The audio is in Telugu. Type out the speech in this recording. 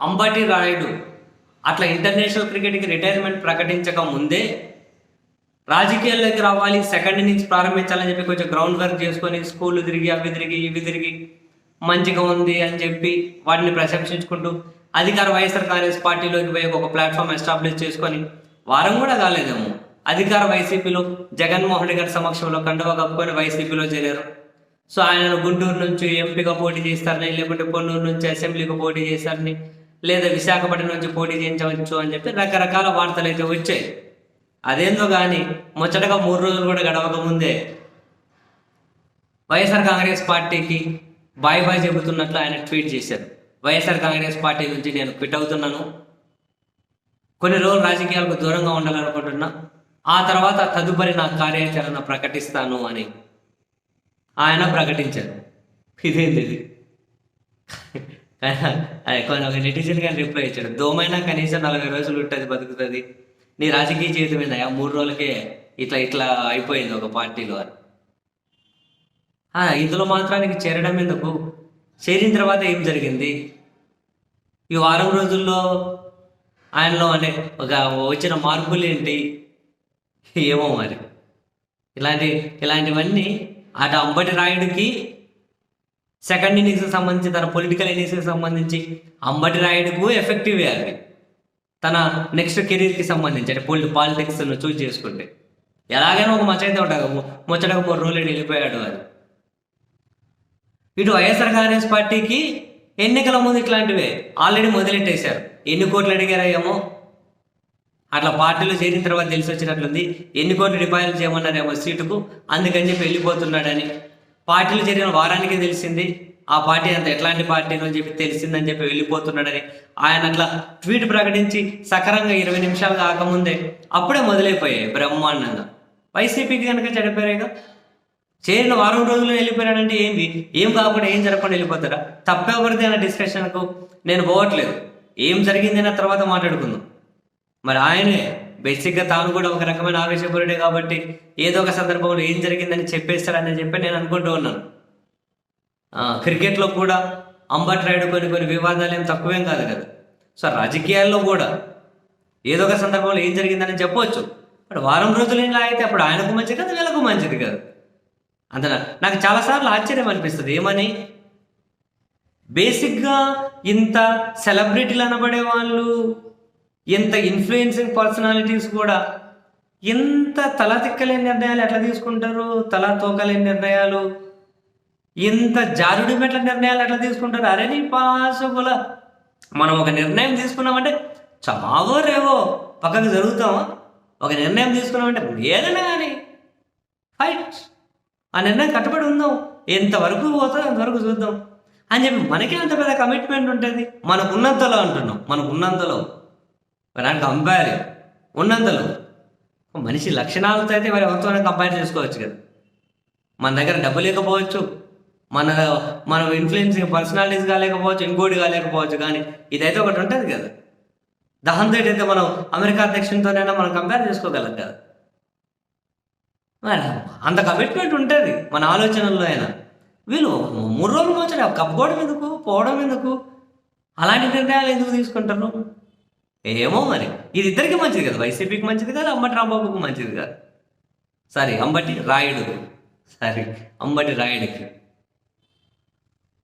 అంబటి రాయుడు అట్లా ఇంటర్నేషనల్ క్రికెట్కి రిటైర్మెంట్ ప్రకటించక ముందే రాజకీయాల్లోకి రావాలి సెకండ్ నుంచి ప్రారంభించాలని చెప్పి కొంచెం గ్రౌండ్ వర్క్ చేసుకొని స్కూళ్ళు తిరిగి అవి తిరిగి ఇవి తిరిగి మంచిగా ఉంది అని చెప్పి వాటిని ప్రశంసించుకుంటూ అధికార వైఎస్ఆర్ కాంగ్రెస్ పార్టీలోకి పోయి ఒక ప్లాట్ఫామ్ ఎస్టాబ్లిష్ చేసుకొని వారం కూడా కాలేదేమో. అధికార వైసీపీలో జగన్మోహన్ రెడ్డి గారి సమక్షంలో కండువా కప్పుకొని వైసీపీలో చేరారు. సో ఆయన గుంటూరు నుంచి ఎంపీగా పోటీ చేస్తారని లేకుంటే పొన్నూరు నుంచి అసెంబ్లీకి పోటీ చేస్తారని లేదా విశాఖపట్నం నుంచి పోటీ చేయించవచ్చు అని చెప్పి రకరకాల వార్తలు అయితే వచ్చాయి. అదేందో కానీ ముచ్చటగా మూడు రోజులు కూడా గడవక ముందే వైఎస్ఆర్ కాంగ్రెస్ పార్టీకి బాయ్ బాయ్ చెబుతున్నట్లు ఆయన ట్వీట్ చేశారు. వైఎస్ఆర్ కాంగ్రెస్ పార్టీ నుంచి నేను క్విట్ అవుతున్నాను. కొన్ని రోజులు రాజకీయాలకు దూరంగా ఉండాలనుకుంటున్నా. ఆ తర్వాత తదుపరి నా కార్యాచరణ ప్రకటిస్తాను అని ఆయన ప్రకటించారు. ఇదేంటిది? ఒక నెటిజన్ గాని రిప్లై ఇచ్చాడు దోమైనా కనీసం నలభై రోజులు ఉంటుంది బతుకుతుంది. నీ రాజకీయ జీవితం ఏందా మూడు రోజులకే ఇట్లా ఇట్లా అయిపోయింది ఒక పార్టీలో అని. ఇందులో మాత్రానికి చేరడం ఎందుకు? చేరిన తర్వాత ఏం జరిగింది? ఈ వారం రోజుల్లో ఆయనలో అనే ఒక వచ్చిన మార్పులు ఏంటి? ఏమో మరి. ఇలాంటి ఇలాంటివన్నీ అటు అంబటి రాయుడికి సెకండ్ ఇన్నింగ్స్కి సంబంధించి తన పొలిటికల్ ఇన్నింగ్స్కి సంబంధించి అంబటి రాయుడుకు ఎఫెక్టివ్ అవి తన నెక్స్ట్ కెరీర్కి సంబంధించి అంటే పొలి పాలిటిక్స్ చూస్ చేసుకుంటే. ఎలాగైనా ఒక మచ్చైతే ఉంటాడు ముచ్చటకు మూడు రోజులు వెళ్ళిపోయాడు అది ఇటు వైఎస్ఆర్ కాంగ్రెస్ పార్టీకి ఎన్నికల ముందు ఇట్లాంటివే ఆల్రెడీ మొదలెట్టేశారు. ఎన్ని కోట్లు అడిగారా ఏమో అట్లా పార్టీలో చేరిన తర్వాత తెలిసి వచ్చినట్లుంది ఎన్ని కోట్లు డిపాజిట్ చేయమన్నారేమో సీటుకు? అందుకని చెప్పి వెళ్ళిపోతున్నాడని పార్టీలు జరిగిన వారానికే తెలిసింది. ఆ పార్టీ అంత ఎట్లాంటి పార్టీ అని చెప్పి తెలిసిందని చెప్పి వెళ్ళిపోతున్నాడని ఆయన అట్లా ట్వీట్ ప్రకటించి సకరంగా ఇరవై నిమిషాలు కాకముందే అప్పుడే మొదలైపోయాయి బ్రహ్మాండంగా. వైసీపీకి కనుక చెడిపోయాయిగా చేరిన వారం రోజులు వెళ్ళిపోయాడంటే ఏంది ఏం కాకుండా ఏం జరగకుండా వెళ్ళిపోతారా? తప్పెవరిది అన్న డిస్కషన్కు నేను పోవట్లేదు. ఏం జరిగింది అన్న తర్వాత మాట్లాడుకుందాం. మరి ఆయనే బేసిక్గా తాను కూడా ఒక రకమైన ఆవేశపరుడే కాబట్టి ఏదో ఒక సందర్భంలో ఏం జరిగిందని చెప్పేస్తాడని చెప్పి నేను అనుకుంటూ ఉన్నాను. క్రికెట్లో కూడా అంబట్ రైడ్ కొన్ని కొన్ని వివాదాలు ఏం తక్కువేం కాదు కదా. సో రాజకీయాల్లో కూడా ఏదో ఒక సందర్భంలో ఏం జరిగిందని చెప్పవచ్చు బట్ వారం రోజులు ఇలా అయితే అప్పుడు ఆయనకు మంచిది కాదు వీళ్ళకు మంచిది కాదు. అంత నాకు చాలాసార్లు ఆశ్చర్యం అనిపిస్తుంది. ఏమని? బేసిక్గా ఇంత సెలబ్రిటీలు అనబడే వాళ్ళు ఇంత ఇన్ఫ్లుయెన్సింగ్ పర్సనాలిటీస్ కూడా ఇంత తల తిక్కలేని నిర్ణయాలు ఎట్లా తీసుకుంటారు? తల తోకలేని నిర్ణయాలు ఇంత జారుడు మెట్ల నిర్ణయాలు ఎట్లా తీసుకుంటారు? అరే నీ పాసుగుల మనం ఒక నిర్ణయం తీసుకున్నామంటే చావో రేవో పక్కకు జరుగుతామా? ఒక నిర్ణయం తీసుకున్నామంటే ఏదైనా కానీ ఫైట్ ఆ నిర్ణయం కట్టుబడి ఉందాం. ఎంతవరకు పోతాం అంతవరకు చూద్దాం అని చెప్పి మనకే అంత పెద్ద కమిట్మెంట్ ఉంటుంది. మనకున్నంతలో అంటున్నాం. మనకు మరి అని కంపేర్ ఉన్నంతలో మనిషి లక్షణాలతో అయితే మరి ఎవరితోనే కంపేర్ చేసుకోవచ్చు కదా. మన దగ్గర డబ్బు లేకపోవచ్చు మన మనం ఇన్ఫ్లుయెన్సింగ్ పర్సనాలిటీస్ కాలేకపోవచ్చు ఇంకోటి కాలేకపోవచ్చు కానీ ఇదైతే ఒకటి ఉంటుంది కదా. దహంతో అయితే మనం అమెరికా అధ్యక్షునితోనైనా మనం కంపేర్ చేసుకోగలం కదా. మరి అంత కమిట్మెంట్ ఉంటుంది మన ఆలోచనల్లో అయినా. వీళ్ళు మూడు రోజులు వచ్చాడు కప్పుకోవడం ఎందుకు పోవడం ఎందుకు? అలాంటి నిర్ణయాలు ఎందుకు తీసుకుంటారు? ఏమో మరి. ఇది ఇద్దరికి మంచిది కదా. వైసీపీకి మంచిది కాదు అంబటి రాంబాబుకి మంచిది కాదు. సారీ అంబటి రాయుడు. సారీ అంబటి రాయుడికి.